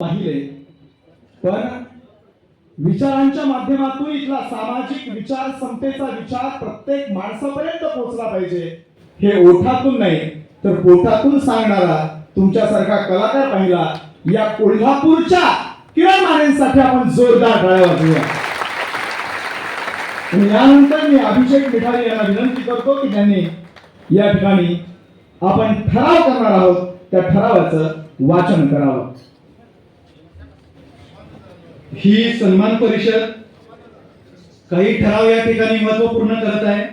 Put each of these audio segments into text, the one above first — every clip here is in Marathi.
पाहिले. पण विचारांच्या माध्यमातून इथला सामाजिक विचार समतेचा विचार प्रत्येक माणसापर्यंत पोहोचला पाहिजे. हे ओठातून नाही तर पोटातून सांगणारा तुमच्यासारखा कलाकार पाहिला या कोल्हापूरच्या किरण मानेंसाठी आपण जोरदार टाळ्या वाजवूया. यानंतर मी अभिषेक मिठारी यांना विनंती करतो की त्यांनी या ठिकाणी आपण ठराव करणार आहोत. त्या ठरावाचं वाचन करावं. ही सन्मान परिषद काही ठराव या ठिकाणी महत्त्वपूर्ण करत आहे.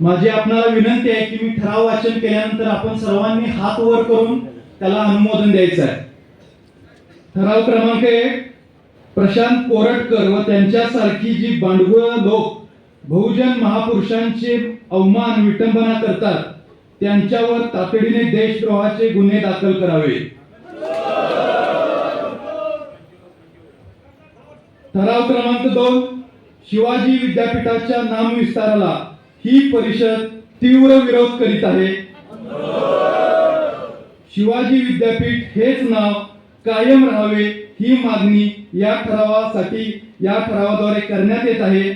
माझी आपणाला विनंती आहे की मी ठराव वाचन केल्यानंतर आपण सर्वांनी हात वर करून त्याला अनुमोदन द्यायचं आहे. ठराव क्रमांक एक प्रशांत कोरटकर व त्यांच्यासारखी जी बांडगुळ लोक बहुजन महापुरुषांचे अवमान विटंबना करतात त्यांच्यावर तातडीने देशद्रोहाचे गुन्हे दाखल करावे. ठराव क्रमांक दोन शिवाजी विद्यापीठाच्या नामविस्ताराला ही परिषद तीव्र विरोध करीत आहे. शिवाजी विद्यापीठ हेच नाव कायम राहावे ही मागणी या ठरावासाठी या ठरावाद्वारे करण्यात येत आहे.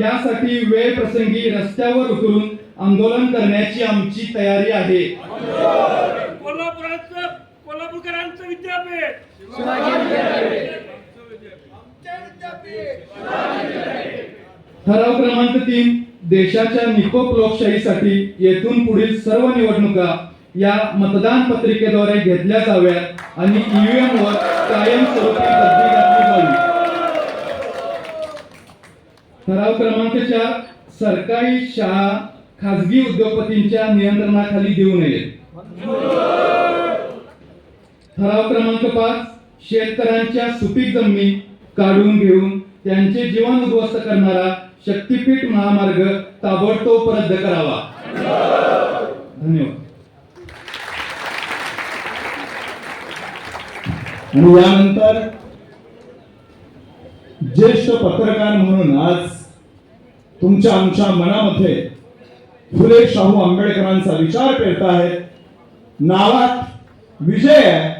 यासाठी वेळ प्रसंगी रस्त्यावर उतरून आंदोलन करण्याची आमची तयारी आहे. कोल्हापुराचं कोल्हापूरकरांचं विद्यापीठ. ठराव क्रमांक तीन देशाच्या निकोप लोकशाहीसाठी येथून पुढील सर्व निवडणुका या मतदान पत्रिकेद्वारे घेतल्या जाव्यात आणि ईव्हीएम वर कायमस्वरूपी बंदी घातली जावी. ठराव क्रमांक चार सरकारी शाळा खासगी उद्योगपतींच्या नियंत्रणाखाली देऊ नये. ठराव क्रमांक पाच शेतकऱ्यांच्या सुपीक जमिनी काढून घेऊन त्यांचे जीवन उद्ध्वस्त करणारा शक्तीपीठ महामार्ग ताबडतोब रद्द करावा. धन्यवाद. आणि यानंतर ज्येष्ठ पत्रकार म्हणून आज तुमच्या आमच्या मनामध्ये फुले शाहू आंबेडकरांचा विचार पेरताहेत नावात विजय आहे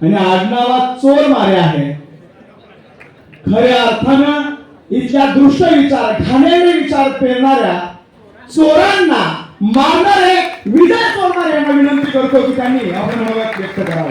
आणि आडनावात चोर मारे आहे खऱ्या अर्थानं इथल्या दृष्ट विचार घाणेरडे विचार पेरणाऱ्या चोरांना मारणारे विजय चोरणारे यांना विनंती करतो की त्यांनी आपण व्यक्त करावं.